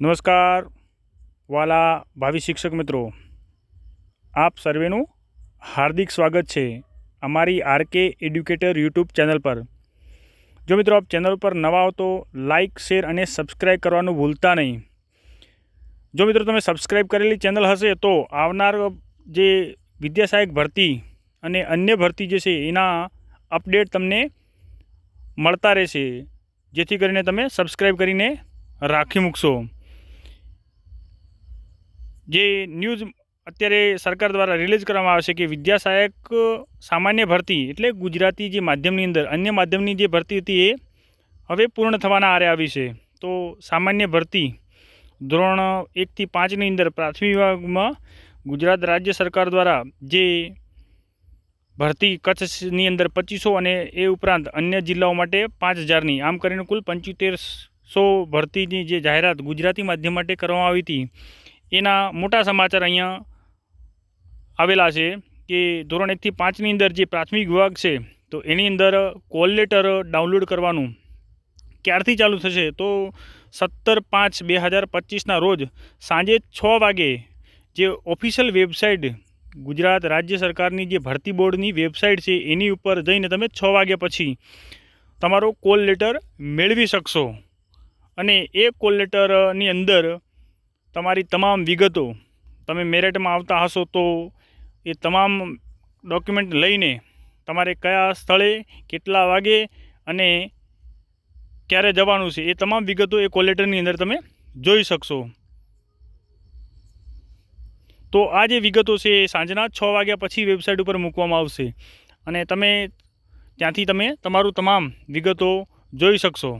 નમસ્કાર, વાલા ભાવિ શિક્ષક મિત્રો. આપ સર્વેનું હાર્દિક સ્વાગત છે અમારી આરકે એડ્યુકેટર યુટ્યુબ ચેનલ પર. જો મિત્રો આપ ચેનલ પર નવા હો તો લાઇક શેર અને સબસ્ક્રાઈબ કરવાનું ભૂલતા નહીં. જો મિત્રો તમે સબસ્ક્રાઈબ કરેલી ચેનલ હશે તો આવનાર જે વિદ્યા સહાયક ભરતી અને અન્ય ભરતી જે છે એના અપડેટ તમને મળતા રહેશે. જેથી કરીને તમે સબસ્ક્રાઈબ કરીને રાખી મૂકશો. જે ન્યૂઝ અત્યારે સરકાર દ્વારા રિલીઝ કરવામાં આવે છે કે વિદ્યા સહાયક સામાન્ય ભરતી એટલે ગુજરાતી જે માધ્યમની અંદર અન્ય માધ્યમની જે ભરતી હતી એ હવે પૂર્ણ થવાના આરે આવી છે. તો સામાન્ય ભરતી ધોરણ એકથી પાંચની અંદર પ્રાથમિક વિભાગમાં ગુજરાત રાજ્ય સરકાર દ્વારા જે ભરતી કચ્છની અંદર પચીસો અને એ ઉપરાંત અન્ય જિલ્લાઓ માટે પાંચ હજારની, આમ કરીને કુલ પંચોતેરસો ભરતીની જે જાહેરાત ગુજરાતી માધ્યમ માટે કરવામાં આવી હતી. એના મોટા સમાચાર અહીંયા આવેલા છે કે ધોરણ એકથી પાંચની અંદર જે પ્રાથમિક વિભાગ છે, તો એની અંદર કોલ લેટર ડાઉનલોડ કરવાનું ક્યારથી ચાલુ થશે? તો સત્તર પાંચ બે હજાર પચીસના રોજ સાંજે છ વાગે જે ઓફિશિયલ વેબસાઇટ ગુજરાત રાજ્ય સરકારની જે ભરતી બોર્ડની વેબસાઇટ છે, એની ઉપર જઈને તમે છ વાગ્યા પછી તમારો કોલ લેટર મેળવી શકશો. અને એ કોલ લેટરની અંદર તમારી તમામ વિગતો તમે મેરિટમાં આવતા હશો તો એ તમામ ડોક્યુમેન્ટ લઈને તમારે કયા સ્થળે, કેટલા વાગે અને ક્યારે જવાનું છે એ તમામ વિગતો એ કોલેટરની અંદર તમે જોઈ શકશો. તો આ જે વિગતો છે એ સાંજના છ વાગ્યા પછી વેબસાઇટ ઉપર મૂકવામાં આવશે અને તમે ત્યાંથી તમે તમારું તમામ વિગતો જોઈ શકશો.